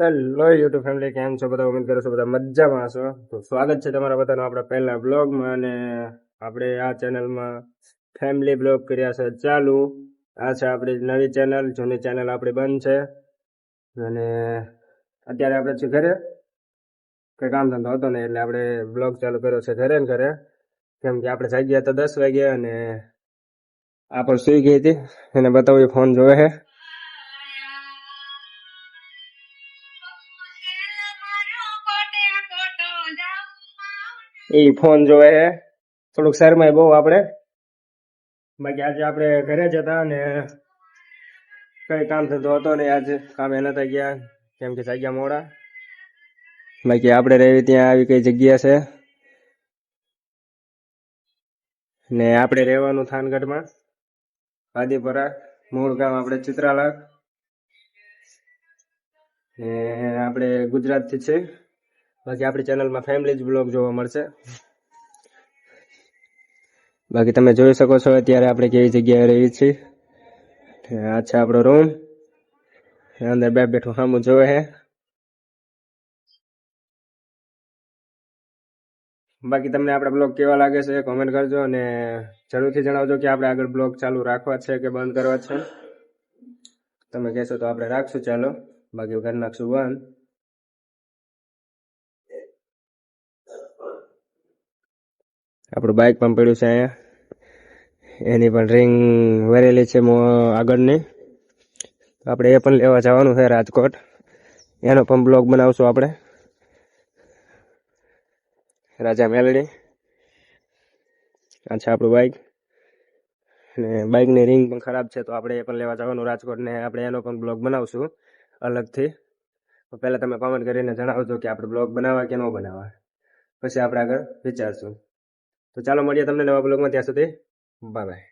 Hello YouTube family કેમ છો બધા? ઉમેદ કરો છો બધા? મજામાં છો? તો સ્વાગત છે તમારા બધાનો આપણા પહેલા બ્લોગમાં અને આપણે આ ચેનલમાં ફેમિલી બ્લોગ કર્યા છે ચાલુ. આ છે આપણી નવી ચેનલ જૂની ચેનલ આપણી બંધ છે. અને અત્યારે આપણે છીએ ઘરે. કંઈ કામ ધંધો હતો ને એટલે આપણે બ્લોગ ચાલુ કર્યો છે ઘરે ને ઘરે. કેમ કે આપણે જાગ્યા તો દસ વાગ્યા અને આ પણ સુઈ ગઈ હતી. એને બતાવ્યું ફોન જોવે છે. એ ફોન જોવે છે. થોડુંક શહેરમાં બહુ આપણે. બાકી આજે આપણે ઘરે જ હતા અને કઈ કામ થતો હતો ને આજે કામે નતા ગયા. કેમ કે જાગ્યા મોડા. બાકી આપણે રહેવી ત્યાં આવી કઈ જગ્યા છે? ને આપણે રહેવાનું થાનગઢમાં. આદિપરા, મૂળ ગામ આપણે ચિત્રાલા ને આપણે ગુજરાતથી છે. બાકી આપણી ચેનલમાં ફેમિલી બ્લોગ જોવા મળશે. બાકી તમે જોઈ શકો છો, અત્યારે આપણે કેવી જગ્યાએ રહી છીએ. આ છે આપણો રૂમ અંદર બે બેઠું સામું જોવે હે. બાકી તમને આપણા બ્લોગ કેવા લાગે છે કોમેન્ટ કરજો અને જરૂરથી જણાવજો કે આપણે આગળ બ્લોગ ચાલુ રાખવા છે કે બંધ કરવા છે. તમે કહેશો તો આપણે રાખશું, ચાલો. બાકી કરી નાખશું બંધ આપણું બાઇક પણ પડ્યું છે અહીંયા. એની પણ રિંગ વરેલી છે આગળની. આપણે એ પણ લેવા જવાનું છે રાજકોટ. એનો પણ બ્લોગ બનાવશું આપણે. રાજા મેલડી. આ છે આપણું બાઇક અને બાઇકની રિંગ પણ ખરાબ છે, તો આપણે એ પણ લેવા જવાનું રાજકોટને. આપણે એનો પણ બ્લોગ બનાવશું અલગથી. પહેલાં તમે કોમેન્ટ કરીને જણાવજો કે આપણે બ્લોગ બનાવવા કે ન બનાવવા. પછી આપણે આગળ વિચારશું. તો ચાલો મળીએ તમને નવા બ્લોગમાં. ત્યાં સુધી બાય બાય.